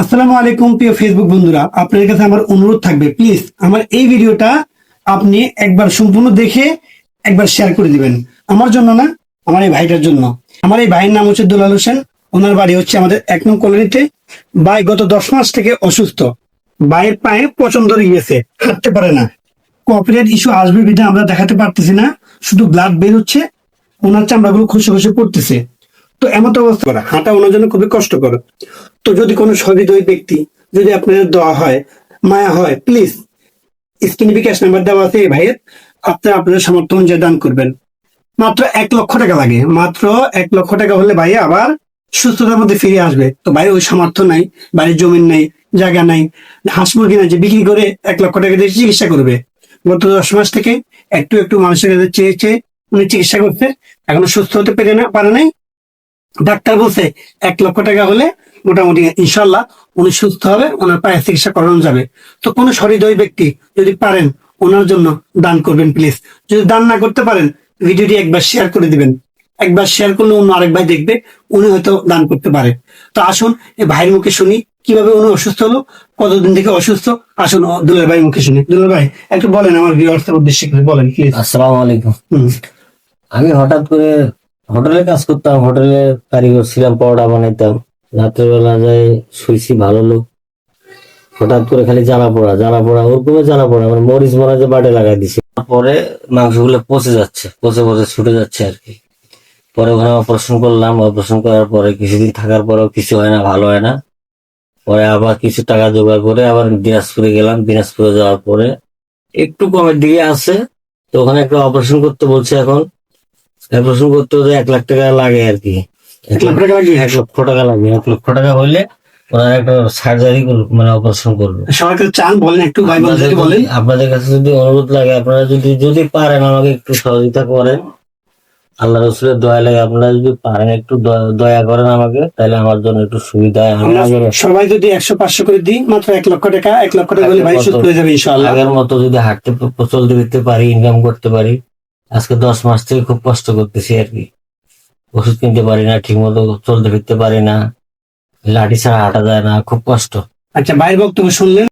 আসসালামু আলাইকুম, প্রিয় ফেসবুক বন্ধুরা। আপনাদের কাছে আমার অনুরোধ থাকবে প্লিজ আমার এই ভিডিওটা আপনি একবার সম্পূর্ণ দেখে একবার শেয়ার করে দিবেন। আমার জন্য না, আমার এই ভাইটার জন্য। আমার এই ভাইয়ের নাম হচ্ছে দুলাল হোসেন। ওনার বাড়ি হচ্ছে আমাদের এক নং কলোনিতে। ভাই গত দশ মাস থেকে অসুস্থ। ভাইয়ের পায়ে পছন্দ ধরে গিয়েছে, হাঁটতে পারে না। কপিরাইট ইস্যু আসবে বিধে আমরা দেখাতে পারতেছি না। শুধু ব্লাড বের হচ্ছে, ওনার চামড়াগুলো খসে খসে পড়তেছে। তো এমন তো অবস্থা করা। হাঁটা ওনার জন্য খুবই কষ্টকর। তো যদি কোনো সহৃদয় ব্যক্তি যদি আপনাদের দেওয়া হয়, মায়া হয় প্লিজ স্ক্রিনে বিকাশ নাম্বার দেওয়া আছে ভাইয়ের, আপনারা আপনাদের সামর্থ্য অনুযায়ী দান করবেন। মাত্র এক লক্ষ টাকা লাগে। মাত্র এক লক্ষ টাকা হলে ভাই আবার সুস্থতার মধ্যে ফিরে আসবে। তো ভাই ওই সামর্থ্য নাই, বাড়ির জমিন নাই, জায়গা নাই, হাঁস মুরগি নাই, যে বিক্রি করে এক লক্ষ টাকা দিয়ে চিকিৎসা করবে। গত দশ মাস থেকে একটু একটু মানুষের কাছে চেয়ে চেয়ে উনি চিকিৎসা করতে এখনও সুস্থ হতে পেরে না, পারে নাই। ডাক্তার বলছে এক লক্ষ টাকা হলে মোটামুটি ইনশাল্লাহ উনি সুস্থ হবে ওনার পায়ে চিকিৎসা করানো যাবে। তো কোনো সহৃদয় ব্যক্তি যদি পারেন ওনার জন্য দান করবেন প্লিজ যদি দান না করতে পারেন ভিডিওটি একবার শেয়ার করে দিবেন। একবার শেয়ার করলে অন্য আরেক ভাই দেখবে উনি হয়তো দান করতে পারে। তো আসুন এই ভাইয়ের মুখে শুনি কীভাবে উনি অসুস্থ হলো কতদিন থেকে অসুস্থ আসুন ও দুলাল ভাই মুখে শুনি। দুলাল ভাই একটু বলেন আমার ভিউয়ার্সের উদ্দেশ্যে কিছু বলেন প্লিজ আসসালামু আলাইকুম। আমি হঠাৎ করে হোটেলে কাজ করতাম, হোটেলে কারিগর ছিলাম, পরোটা বানাইতাম। রাতের বেলা যাই, শুইছি, ভালো লোক। হঠাৎ করে খালি জ্বালা পোড়া জ্বালা পোড়া ওরকমই জ্বালা পোড়া মানে মরিচ মনে যে বাটে লাগাই দিছি। তারপরে মাংসগুলো পচে যাচ্ছে, পচে পচে ছুটে যাচ্ছে আর কি। পরে ওখানে অপারেশন করলাম অপারেশন করার পরে কিছুদিন থাকার পরেও কিছু হয় না, ভালো হয় না। পরে আবার কিছু টাকা জোগাড় করে আবার দিনাজপুরে গেলাম। দিনাজপুরে যাওয়ার পরে একটু কমের দিকে আছে। তো ওখানে একটা অপারেশন করতে বলছে এখন। করতে এক লাখ টাকা লাগে আর কি। এক লাখ টাকা লাগে এক লক্ষ টাকা লাগে। এক লক্ষ টাকা হইলে ওনারা একটা সার্জারি মানে অপারেশন করবে সবাইকে চান বলেন একটু বলেন। আপনাদের- কাছে যদি অনুরোধ লাগে আপনারা যদি যদি পারেন আমাকে একটু সহযোগিতা করেন। আল্লাহ রসুলের দয়া লাগে আপনারা যদি পারেন একটু দয়া- করেন আমাকে তাহলে আমার জন্য একটু সুবিধা হয়। সবাই যদি একশো পাঁচশো করে দিই মাত্র এক লক্ষ টাকা এক লক্ষ টাকা হলে ভাই? সুস্থ হয়ে যাবে ইনশাআল্লাহ। আগের মতো যদি হাঁটতে চলতে ফিরতে পারি ইনকাম করতে পারি আজকে দশ মাস থেকে খুব কষ্ট করতেছি আর কি। ওষুধ কিনতে পারি না ঠিক মতো চলতে ফিরতে পারি না। লাঠি ছাড়া হাঁটা যায় না, খুব কষ্ট। আচ্ছা ভাইয়ের বক্তব্য শুনলেন?